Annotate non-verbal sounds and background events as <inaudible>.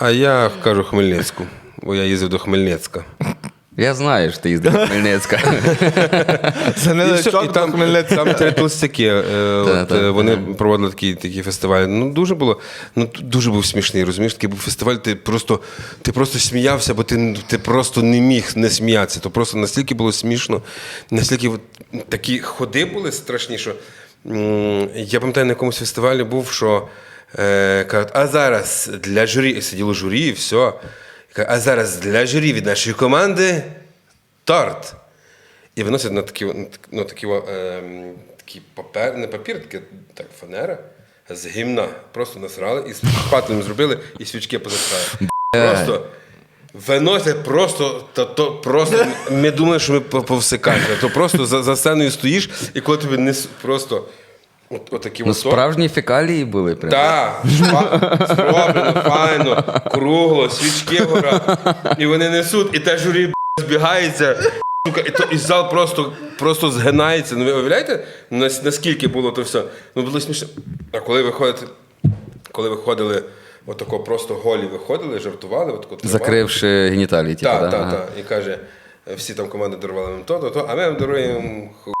А я кажу Хмельницьку, бо я їздив до Хмельницька. Я знаю, що ти їздив до Хмельницька. <laughs> Це не І, все, і до там, три толстяки. е, <laughs> от, та, е, вони проводили такі, такі фестивалі. Ну, дуже було, ну, т- дуже був смішний, розумієш, такий був фестиваль, ти просто, ти просто сміявся, бо ти, ти просто не міг не сміятися. То просто настільки було смішно, настільки от, такі ходи були страшні, що м, я пам'ятаю, на якомусь фестивалі був, що е, кажуть, а зараз для журі, сиділо журі, і все. А зараз для журі від нашої команди торт. І виносять на такі, ну, такі, ем, такі папер, не папір, таке, так, фанера з гімна. Просто насрали і з патлем зробили, і свічки позасрали. Просто виносять просто, то, то просто ми думаємо, що ми повсикаємо. То просто за, за сценою стоїш, і коли тобі не просто от, отакі Ну, от справжні фекалії були. Прям. так, зроблено, файно, кругло, свічки гора. І вони несуть, і те журі б**, збігається. Сука, і, то, і зал просто, просто згинається. Ну ви уявляєте, нас- наскільки було то все? Ну було смішно. А коли виходите, коли виходили, отако просто голі виходили, жартували, отако тримали. Закривши геніталії. типу, Так, да? так, Ага. так. І каже, всі там команди дарували нам то, то, то, а ми вам даруємо ху.